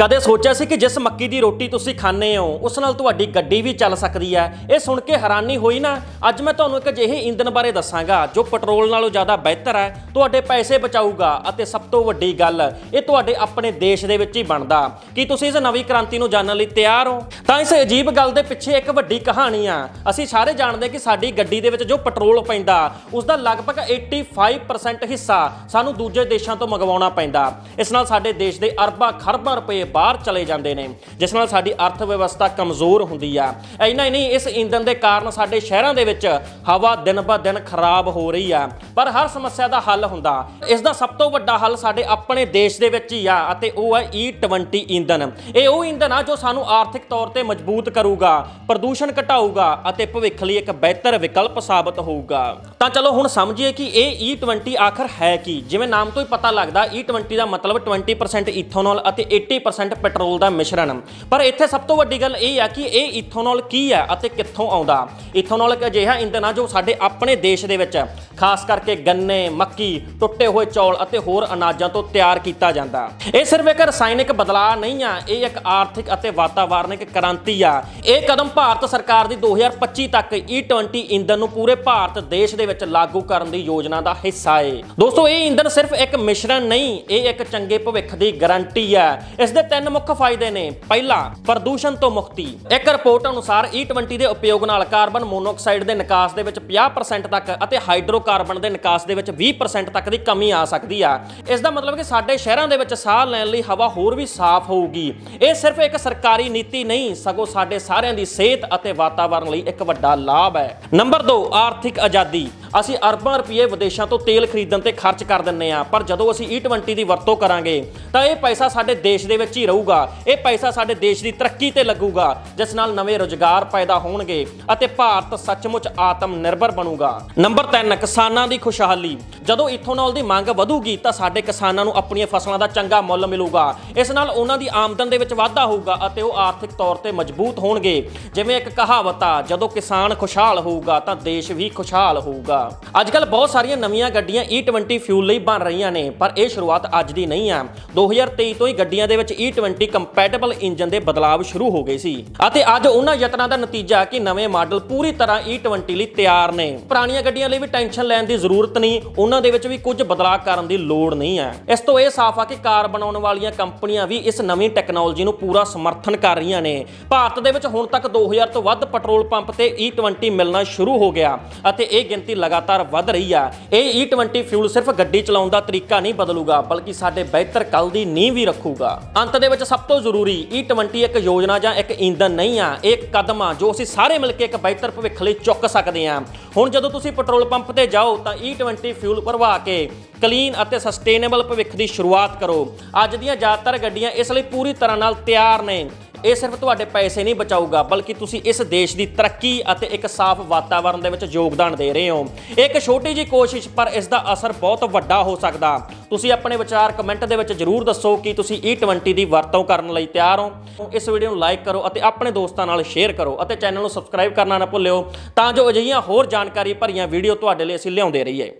ਕਦੇ ਸੋਚਿਆ ਸੀ ਕਿ ਜਿਸ ਮੱਕੀ ਦੀ ਰੋਟੀ ਤੁਸੀਂ ਖਾਂਦੇ ਹੋ, ਉਸ ਨਾਲ ਤੁਹਾਡੀ ਗੱਡੀ ਵੀ ਚੱਲ ਸਕਦੀ ਹੈ। ਇਹ ਸੁਣ ਕੇ ਹੈਰਾਨੀ ਹੋਈ ਨਾ। ਅੱਜ ਮੈਂ ਤੁਹਾਨੂੰ ਇੱਕ ਅਜਿਹੇ ਇੰਧਨ ਬਾਰੇ ਦੱਸਾਂਗਾ, ਜੋ ਪੈਟਰੋਲ ਨਾਲੋਂ ਜ਼ਿਆਦਾ ਬਿਹਤਰ ਹੈ, ਤੁਹਾਡੇ ਪੈਸੇ ਬਚਾਊਗਾ ਅਤੇ ਸਭ ਤੋਂ ਵੱਡੀ ਗੱਲ, ਇਹ ਤੁਹਾਡੇ ਆਪਣੇ ਦੇਸ਼ ਦੇ ਵਿੱਚ ਹੀ ਬਣਦਾ। ਕੀ ਤੁਸੀਂ ਇਸ ਨਵੀਂ ਕ੍ਰਾਂਤੀ ਨੂੰ ਜਾਣਨ ਲਈ ਤਿਆਰ ਹੋ? ਤਾਂ ਇਸ ਅਜੀਬ ਗੱਲ ਦੇ ਪਿੱਛੇ ਇੱਕ ਵੱਡੀ ਕਹਾਣੀ ਆ। ਅਸੀਂ ਸਾਰੇ ਜਾਣਦੇ ਕਿ ਸਾਡੀ ਗੱਡੀ ਦੇ ਵਿੱਚ ਜੋ ਪੈਟਰੋਲ ਪੈਂਦਾ ਉਸ ਦਾ ਲਗਭਗ 85% ਹਿੱਸਾ ਸਾਨੂੰ ਦੂਜੇ ਦੇਸ਼ਾਂ ਤੋਂ ਮੰਗਵਾਉਣਾ ਪੈਂਦਾ। ਇਸ ਨਾਲ ਸਾਡੇ ਦੇਸ਼ ਦੇ ਅਰਬਾਂ ਖਰਬਾਂ ਰੁਪਏ ਬਾਹਰ ਚਲੇ ਜਾਂਦੇ ਨੇ, ਜਿਸ ਨਾਲ ਸਾਡੀ ਅਰਥ ਵਿਵਸਥਾ ਕਮਜ਼ੋਰ ਹੁੰਦੀ ਆ। ਇੰਨਾ ਹੀ ਨਹੀਂ, ਇਸ ਇੰਧਨ ਦੇ ਕਾਰਨ ਸਾਡੇ ਸ਼ਹਿਰਾਂ ਦੇ ਵਿੱਚ ਹਵਾ ਦਿਨ ਬ ਦਿਨ ਖਰਾਬ ਹੋ ਰਹੀ ਆ। ਪਰ ਹਰ ਸਮੱਸਿਆ ਦਾ ਹੱਲ ਹੁੰਦਾ। ਇਸ ਦਾ ਸਭ ਤੋਂ ਵੱਡਾ ਹੱਲ ਸਾਡੇ ਆਪਣੇ ਦੇਸ਼ ਦੇ ਵਿੱਚ ਹੀ ਆ, ਅਤੇ ਉਹ ਹੈ E20 ਇੰਧਨ ਇਹ ਉਹ ਇੰਧਨ ਆ ਜੋ ਸਾਨੂੰ ਆਰਥਿਕ ਤੌਰ ਤੇ ਮਜ਼ਬੂਤ ਕਰੂਗਾ, ਪ੍ਰਦੂਸ਼ਣ ਘਟਾਊਗਾ, ਅਤੇ ਭਵਿੱਖ ਲਈ ਇੱਕ ਬਿਹਤਰ ਵਿਕਲਪ ਸਾਬਤ ਹੋਊਗਾ। ਤਾਂ ਚਲੋ ਹੁਣ ਸਮਝੀਏ ਕਿ ਇਹ E20 ਆਖਰ ਹੈ ਕੀ? ਜਿਵੇਂ ਨਾਮ ਤੋਂ ਹੀ ਪਤਾ ਲੱਗਦਾ E20 ਦਾ ਮਤਲਬ 20% ਇਥਨੋਲ ਅਤੇ 80% ਪੈਟਰੋਲ ਦਾ ਮਿਸ਼ਰਣ। ਪਰ ਇੱਥੇ ਸਭ ਤੋਂ ਵੱਡੀ ਗੱਲ ਇਹ ਆ ਕਿ ਇਹ ਇਥਨੋਲ ਕੀ ਹੈ ਅਤੇ ਕਿੱਥੋਂ ਆਉਂਦਾ? ਇਥਨੋਲ ਇੱਕ ਅਜਿਹਾ ਇੰਧਨ ਆ ਜੋ ਸਾਡੇ ਆਪਣੇ ਦੇਸ਼ ਦੇ ਵਿੱਚ ਖਾਸ ਕਰਕੇ ਗੰਨੇ, ਮੱਕੀ, ਟੁੱਟੇ ਹੋਏ ਚੌਲ ਅਤੇ ਹੋਰ ਅਨਾਜਾਂ ਤੋਂ ਤਿਆਰ ਕੀਤਾ ਜਾਂਦਾ। ਇਹ ਸਿਰਫ ਇੱਕ ਰਸਾਇਣਿਕ ਬਦਲਾਅ ਨਹੀਂ ਆ, ਇਹ ਇੱਕ ਆਰਥਿਕ ਅਤੇ ਵਾਤਾਵਰਣਿਕ ਕ੍ਰਾਂਤੀ ਆ। ਇਹ ਕਦਮ ਭਾਰਤ ਸਰਕਾਰ ਦੀ 2025 ਤੱਕ E20 ਇੰਧਨ ਨੂੰ ਪੂਰੇ ਭਾਰਤ ਦੇਸ਼ ਦੇ ਵਿੱਚ ਲਾਗੂ ਕਰਨ ਦੀ ਯੋਜਨਾ ਦਾ ਹਿੱਸਾ ਏ। ਦੋਸਤੋ, ਇਹ ਇੰਧਨ ਸਿਰਫ ਇੱਕ ਮਿਸ਼ਰਣ ਨਹੀਂ, ਇਹ ਇੱਕ ਚੰਗੇ ਭਵਿੱਖ ਦੀ ਗਾਰੰਟੀ ਹੈ ਇਸ ਦੇ ਤਿੰਨ ਮੁੱਖ ਫਾਇਦੇ ਨੇ। ਪਹਿਲਾ, ਪ੍ਰਦੂਸ਼ਣ ਤੋਂ ਮੁਕਤੀ। ਇੱਕ ਰਿਪੋਰਟ ਅਨੁਸਾਰ E20 ਦੇ ਉਪਯੋਗ ਨਾਲ ਕਾਰਬਨ ਮੋਨੋਆਕਸਾਈਡ ਦੇ ਨਿਕਾਸ ਦੇ ਵਿੱਚ 50% ਤੱਕ ਅਤੇ ਹਾਈਡਰੋਕਾਰਬਨ ਦੇ ਨਿਕਾਸ ਦੇ ਵਿੱਚ 20% ਤੱਕ ਦੀ ਕਮੀ ਆ ਸਕਦੀ ਆ। ਇਸ ਦਾ ਮਤਲਬ ਕਿ ਸਾਡੇ ਸ਼ਹਿਰਾਂ ਦੇ ਵਿੱਚ ਸਾਹ ਲੈਣ ਲਈ ਹਵਾ ਹੋਰ ਵੀ ਸਾਫ਼ ਹੋਊਗੀ। ਇਹ ਸਿਰਫ ਇੱਕ ਸਰਕਾਰੀ ਨੀਤੀ ਨਹੀਂ, ਸਗੋਂ ਸਾਡੇ ਸਾਰਿਆਂ ਦੀ ਸਿਹਤ ਅਤੇ ਵਾਤਾਵਰਣ ਲਈ ਇੱਕ ਵੱਡਾ ਲਾਭ ਹੈ। ਨੰਬਰ 2 ਆਰਥਿਕ ਆਜ਼ਾਦੀ। ਅਸੀਂ ਅਰਬਾਂ ਰੁਪਏ ਵਿਦੇਸ਼ਾਂ ਤੋਂ ਤੇਲ ਖਰੀਦਣ ਤੇ ਖਰਚ ਕਰ ਦਿੰਨੇ ਆ, ਪਰ ਜਦੋਂ ਅਸੀਂ E20 ਦੀ ਵਰਤੋਂ ਕਰਾਂਗੇ, ਤਾਂ ਇਹ ਪੈਸਾ ਸਾਡੇ ਦੇਸ਼ ਦੇ ਵਿੱਚ ਹੀ ਰਹੂਗਾ। ਇਹ ਪੈਸਾ ਸਾਡੇ ਦੇਸ਼ ਦੀ ਤਰੱਕੀ ਤੇ ਲੱਗੂਗਾ, ਜਿਸ ਨਾਲ ਨਵੇਂ ਰੁਜ਼ਗਾਰ ਪੈਦਾ ਹੋਣਗੇ ਅਤੇ ਭਾਰਤ ਸੱਚਮੁੱਚ ਆਤਮ ਨਿਰਭਰ ਬਣੂਗਾ। ਨੰਬਰ 3 ਕਿਸਾਨਾਂ ਦੀ ਖੁਸ਼ਹਾਲੀ। ਜਦੋਂ ਇਥੋਨੋਲ ਦੀ ਮੰਗ ਵਧੂਗੀ, ਤਾਂ ਸਾਡੇ ਕਿਸਾਨਾਂ ਨੂੰ ਆਪਣੀਆਂ ਫਸਲਾਂ ਦਾ ਚੰਗਾ ਮੁੱਲ ਮਿਲੂਗਾ। ਇਸ ਨਾਲ ਉਹਨਾਂ ਦੀ ਆਮਦਨ ਦੇ ਵਿੱਚ ਵਾਧਾ ਹੋਊਗਾ ਅਤੇ ਉਹ ਆਰਥਿਕ ਤੌਰ ਤੇ ਮਜ਼ਬੂਤ ਹੋਣਗੇ। ਜਿਵੇਂ ਇੱਕ ਕਹਾਵਤ ਆ, ਜਦੋਂ ਕਿਸਾਨ ਖੁਸ਼ਹਾਲ ਹੋਊਗਾ, ਤਾਂ ਦੇਸ਼ ਵੀ ਖੁਸ਼ਹਾਲ ਹੋਊਗਾ। ਅੱਜ ਕੱਲ ਬਹੁਤ ਸਾਰੀਆਂ ਨਵੀਆਂ ਗੱਡੀਆਂ E20 ਫਿਊਲ ਲਈ ਬਣ ਰਹੀਆਂ ਨੇ, ਪਰ ਇਹ ਸ਼ੁਰੂਆਤ ਅੱਜ ਦੀ ਨਹੀਂ ਆ 2023 ਤੋਂ ਹੀ ਗੱਡੀਆਂ ਦੇ ਵਿੱਚ E20 ਕੰਪੈਟੀਬਲ ਇੰਜਨ ਦੇ ਬਦਲਾਵ ਸ਼ੁਰੂ ਹੋ ਗਏ ਸੀ। ਅਤੇ ਅੱਜ ਉਹਨਾਂ ਯਤਨਾਂ ਦਾ ਨਤੀਜਾ ਕਿ ਨਵੇਂ ਮਾਡਲ ਪੂਰੀ ਤਰ੍ਹਾਂ E20 ਲਈ ਤਿਆਰ ਨੇ। ਪੁਰਾਣੀਆਂ ਗੱਡੀਆਂ ਲਈ ਵੀ ਟੈਨਸ਼ਨ ਲੈਣ ਦੀ ਜ਼ਰੂਰਤ ਨਹੀਂ, ਉਹਨਾਂ ਦੇ ਵਿੱਚ ਵੀ ਕੁਝ ਬਦਲਾਅ ਕਰਨ ਦੀ ਲੋੜ ਨਹੀਂ ਹੈ। ਇਸ ਤੋਂ ਇਹ ਸਾਫ਼ ਆ ਕਿ ਕਾਰ ਬਣਾਉਣ ਵਾਲੀਆਂ ਕੰਪਨੀਆਂ ਵੀ ਇਸ ਨਵੀਂ ਟੈਕਨੋਲੋਜੀ ਨੂੰ ਪੂਰਾ ਸਮਰਥਨ ਕਰ ਰਹੀਆਂ ਨੇ। ਭਾਰਤ ਦੇ ਵਿੱਚ ਹੁਣ ਤੱਕ 2000 ਤੋਂ ਵੱਧ ਪੈਟਰੋਲ ਪੰਪ ਤੇ E20 ਮਿਲਣਾ ਸ਼ੁਰੂ ਹੋ ਗਿਆ, ਅਤੇ ਇਹ ਗਿਣਤੀ ਲਗਾਤਾਰ ਵੱਧ ਰਹੀ ਆ। ਇਹ E20 ਫਿਊਲ ਸਿਰਫ ਗੱਡੀ ਚਲਾਉਣ ਦਾ ਤਰੀਕਾ ਨਹੀਂ ਬਦਲੂਗਾ, ਬਲਕਿ ਸਾਡੇ ਬਿਹਤਰ ਕੱਲ ਦੀ ਨੀਂਹ ਵੀ ਰੱਖੂਗਾ। ਅੰਤ ਦੇ ਵਿੱਚ ਸਭ ਤੋਂ ਜ਼ਰੂਰੀ E20 ਇੱਕ ਯੋਜਨਾ ਜਾਂ ਇੱਕ ਇੰਧਨ ਨਹੀਂ ਆ, ਇਹ ਇੱਕ ਕਦਮ ਆ ਜੋ ਅਸੀਂ ਸਾਰੇ ਮਿਲ ਕੇ ਇੱਕ ਬਿਹਤਰ ਭਵਿੱਖ ਲਈ ਚੁੱਕ ਸਕਦੇ ਹਾਂ ਹੁਣ ਜਦੋਂ ਤੁਸੀਂ ਪੈਟਰੋਲ ਪੰਪ ਤੇ ਜਾਓ, ਤਾਂ E20 ਫਿਊਲ ਭਰਵਾ ਕੇ ਕਲੀਨ ਅਤੇ ਸਸਟੇਨੇਬਲ ਭਵਿੱਖ ਦੀ ਸ਼ੁਰੂਆਤ ਕਰੋ। ਅੱਜ ਦੀਆਂ ਜ਼ਿਆਦਾਤਰ ਗੱਡੀਆਂ ਇਸ ਲਈ ਪੂਰੀ ਤਰ੍ਹਾਂ ਨਾਲ ਤਿਆਰ ਨੇ। ਇਹ ਸਿਰਫ ਤੁਹਾਡੇ ਪੈਸੇ ਨਹੀਂ ਬਚਾਊਗਾ, ਬਲਕਿ ਤੁਸੀਂ ਇਸ ਦੇਸ਼ ਦੀ ਤਰੱਕੀ ਅਤੇ ਇੱਕ ਸਾਫ਼ ਵਾਤਾਵਰਣ ਦੇ ਵਿੱਚ ਯੋਗਦਾਨ ਦੇ ਰਹੇ ਹੋ। ਇਹ ਇੱਕ ਛੋਟੀ ਜਿਹੀ ਕੋਸ਼ਿਸ਼, ਪਰ ਇਸ ਦਾ ਅਸਰ ਬਹੁਤ ਵੱਡਾ ਹੋ ਸਕਦਾ। ਤੁਸੀਂ ਆਪਣੇ ਵਿਚਾਰ ਕਮੈਂਟ ਦੇ ਵਿੱਚ ਜਰੂਰ ਦੱਸੋ ਕਿ ਤੁਸੀਂ E20 ਦੀ ਵਰਤੋਂ ਕਰਨ ਲਈ ਤਿਆਰ ਹੋ। ਇਸ ਵੀਡੀਓ ਨੂੰ ਲਾਈਕ ਕਰੋ ਅਤੇ ਆਪਣੇ ਦੋਸਤਾਂ ਨਾਲ ਸ਼ੇਅਰ ਕਰੋ ਅਤੇ ਚੈਨਲ ਨੂੰ ਸਬਸਕ੍ਰਾਈਬ ਕਰਨਾ ਨਾ ਭੁੱਲਿਓ, ਤਾਂ ਜੋ ਅਜਿਹੀਆਂ ਹੋਰ ਜਾਣਕਾਰੀ ਭਰੀਆਂ ਵੀਡੀਓ ਤੁਹਾਡੇ ਲਈ ਅਸੀਂ ਲਿਆਉਂਦੇ ਰਹੀਏ।